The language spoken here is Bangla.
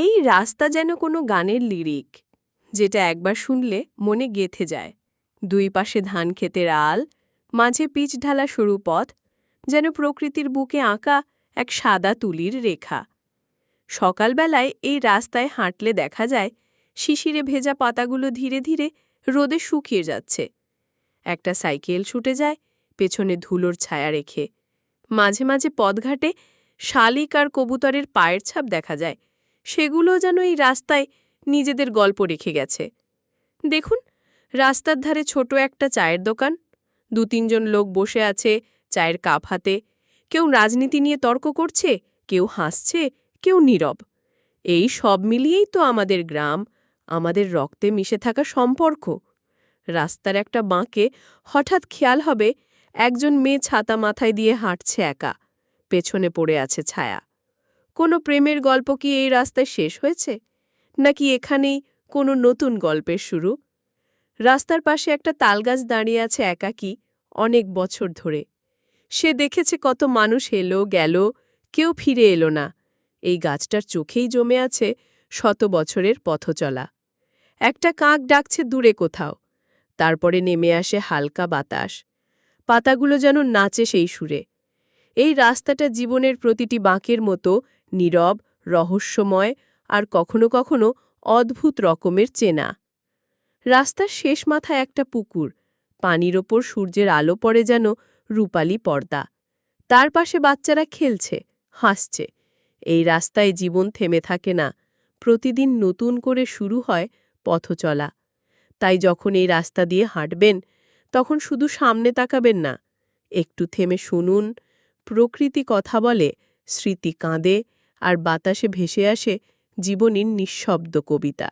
এই রাস্তা যেন কোনো গানের লিরিক, যেটা একবার শুনলে মনে গেথে যায়। দুই পাশে ধান ক্ষেতের আল, মাঝে পিচ ঢালা সরু পথ, যেন প্রকৃতির বুকে আঁকা এক সাদা তুলির রেখা। সকালবেলায় এই রাস্তায় হাঁটলে দেখা যায়, শিশিরে ভেজা পাতাগুলো ধীরে ধীরে রোদে শুকিয়ে যাচ্ছে। একটা সাইকেল ছুটে যায়, পেছনে ধুলোর ছায়া রেখে। মাঝে মাঝে পথঘাটে শালিক আর কবুতরের পায়ের ছাপ দেখা যায়। সেগুলো যেন এই রাস্তায় নিজেদের গল্প রেখে গেছে। দেখুন, রাস্তার ধারে ছোট একটা চায়ের দোকান, দু তিনজন লোক বসে আছে চায়ের কাপ হাতে। কেউ রাজনীতি নিয়ে তর্ক করছে, কেউ হাসছে, কেউ নীরব। এই সব মিলিয়েই তো আমাদের গ্রাম, আমাদের রক্তে মিশে থাকা সম্পর্ক। রাস্তার একটা বাঁকে হঠাৎ খেয়াল হবে, একজন মেয়ে ছাতা মাথায় দিয়ে হাঁটছে একা, পেছনে পড়ে আছে ছায়া। কোনো প্রেমের গল্প কি এই রাস্তায় শেষ হয়েছে? নাকি এখানেই কোনো নতুন গল্পের শুরু? রাস্তার পাশে একটা তালগাছ দাঁড়িয়ে আছে একাকী অনেক বছর ধরে। সে দেখেছে কত মানুষ এলো, গেল, কেউ ফিরে এলো না। এই গাছটার চোখেই জমে আছে শত বছরের পথচলা। একটা কাক ডাকছে দূরে কোথাও। তারপরে নেমে আসে হালকা বাতাস। পাতাগুলো যেন নাচে সেই সুরে। এই রাস্তাটা জীবনের প্রতিটি বাঁকের মতো নীরব, রহস্যময় আর কখনো কখনো অদ্ভুত রকমের চেনা। রাস্তার শেষ মাথায় একটা পুকুর। পানির ওপর সূর্যের আলো পড়ে যেন রূপালি পর্দা। তার পাশে বাচ্চারা খেলছে, হাসছে। এই রাস্তায় জীবন থেমে থাকে না। প্রতিদিন নতুন করে শুরু হয় পথচলা তাই যখন এই রাস্তা দিয়ে হাঁটবেন, তখন শুধু সামনে তাকাবেন না। একটু থেমে শুনুন প্রকৃতি কথা বলে স্মৃতি কাঁদে আর বাতাসে ভেসে আসে জীবনীর নিঃশব্দ কবিতা।